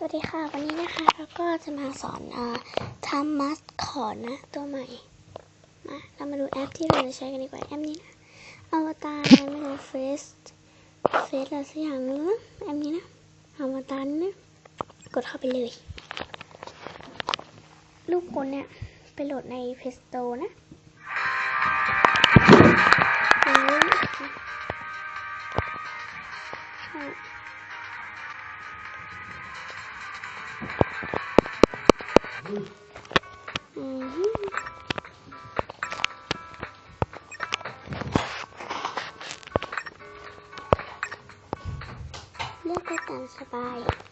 สวัสดีค่ะ วันนี้นะคะเราก็จะมาสอนอทำมัสคอตนะ ตัวใหม่ มา เรามาดูแอปที่เราจะใช้กันดีกว่า แอปนี้นะอวตารไม่รู้เฟสเฟสอะไรสักอย่างนึงนะแอปนี้นะอวตารนี่นะกดเข้าไปเลย ลูกคนเนี่ย ไปโหลดใน Play Store นะ กไปตามสบาย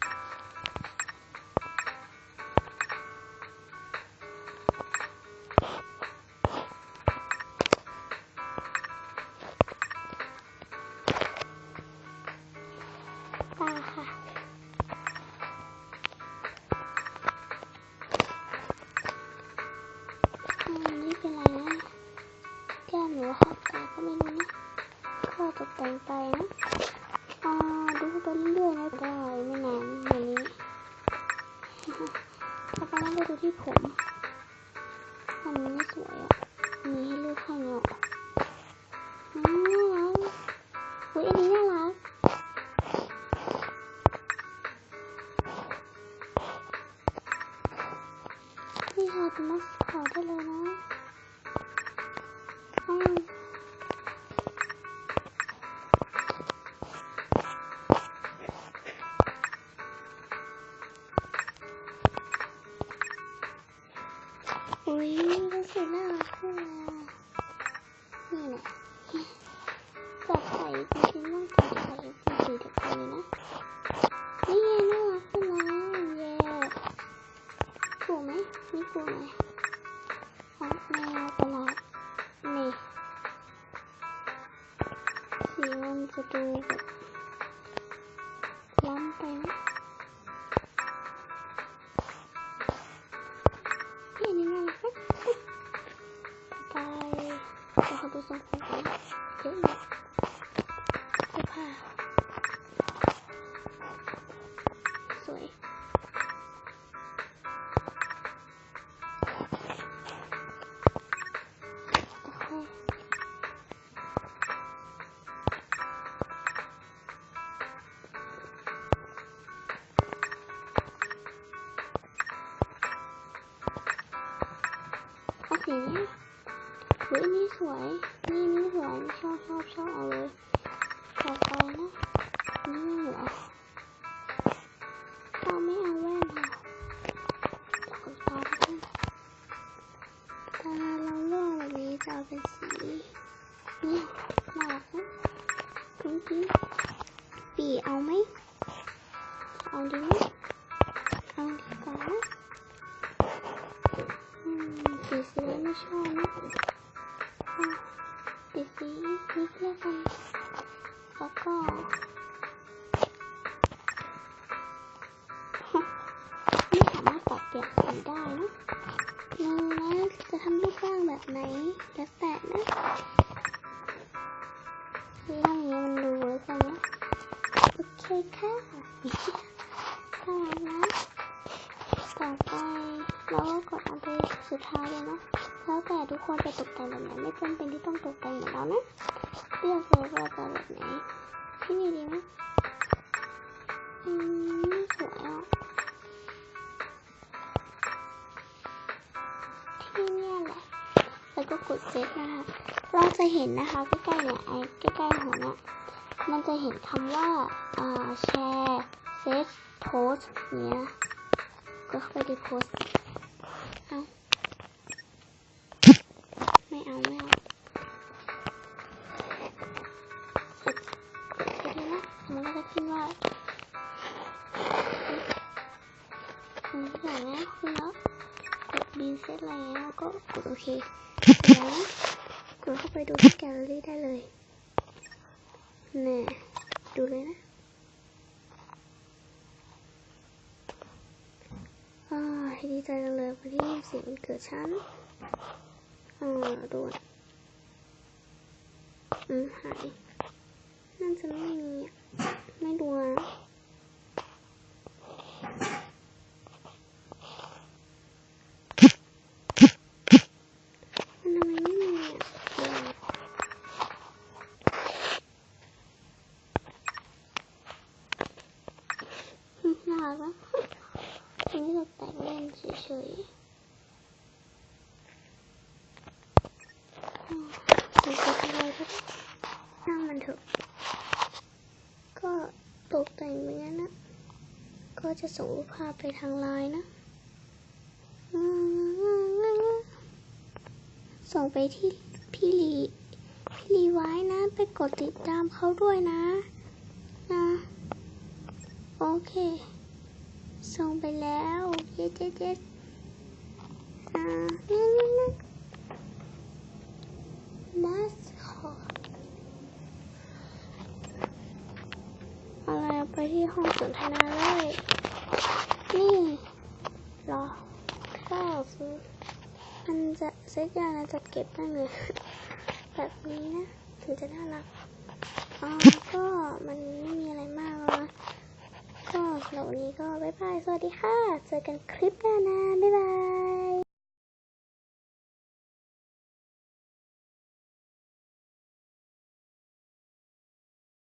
ที่ผมอันนี้ไม่สวยอะมีให้เลือกข้างเนี้อืมน่ารักอุ้ยอันนี้น่ารักนี่ค่ะเป็นมัสคอได้เลยนะ อืมอุ้ยรู้สึกน่ารักขึ้นเลยอะนี่แหละจับไข่จริงๆต้องจับไข่จริงๆเดี๋ยวไปเลยนะ ออันนี้สวย นี่นี่สวยชอบชอบชอบเอาเลยต่อไปนะนี่เหรอเราไม่เอาแว่นค่ะตาด้วยตาเราโล่งแบบนี้จะเอาเป็นสีนี่น่ารักนะจริงปีเอาไหมเอาดีไหมเอาดีกว่านะอืมสีสีไแล้วกันแล้วก็ไม่สามารถปรับเปลี่ยนสีได้นะมือนะจะทำรูปร่างแบบไหนแล้วแต่นะคือทำอย่างนี้มันดูแล้วกันนะโอเคค่ะถ้าอย่างนะต่อไปเราก็กดอันไปสุดท้ายเลยนะแล้วแต่ทุกคนจะตกแต่งแบบไหนไม่จำเป็นที่ต้องตกแต่งเหมือนเรานะ ลือกเลยว่าแบบไหนที่นี่ดีไหมอืมไม่สวยอะที่เนี่ยแหละ แล้วก็กดเซฟนะคะ เราจะเห็นนะคะใกล้ๆเนี่ยไอ้ใกล้ๆหัวเนี่ยมันจะเห็นคำว่าอ่าแชร์เซฟโพสเนี้ยก็เข้าไปที่โพส มันก็จะขึ้นว่าอืมอย่างนี้ขึ้นแล้วกดดีเสร็จแล้วก็กดโอเคแล้วนะกดเข้าไปดูที่แกลเลอรี่ได้เลยนี่ดูเลยนะอ่าดีใจจังเลยวันที่ยี่สิบเกิดฉันอ่าด่วนอืมหาย น่าจะไม่มีไม่ดูนะน่ารักอันนเาแต่งเล่นเฉยๆจะทำอะไรก็ช่งมันเถอะ ก็จะส่งรูปภาพไปทางไลน์นะ ส่งไปที่พี่ลีพี่ลีไว้นะ ไปกดติดตามเขาด้วยนะ นะ โอเค ส่งไปแล้ว เย็ดเย็ดเย็ดอ่ามาสคออะไรเอาไปที่ห้องสนทนาเลย นี่ ถ้าซื้อมันจะเซ็ตยางนะจะเก็บได้เลยแบบนี้นะ ถึงจะน่ารักอ๋อก็มันไม่มีอะไรมากแล้วนะก็สำหรับวันนี้ก็บ๊ายบาย สวัสดีค่ะ เจอกันคลิปหน้านะ บ๊ายบาย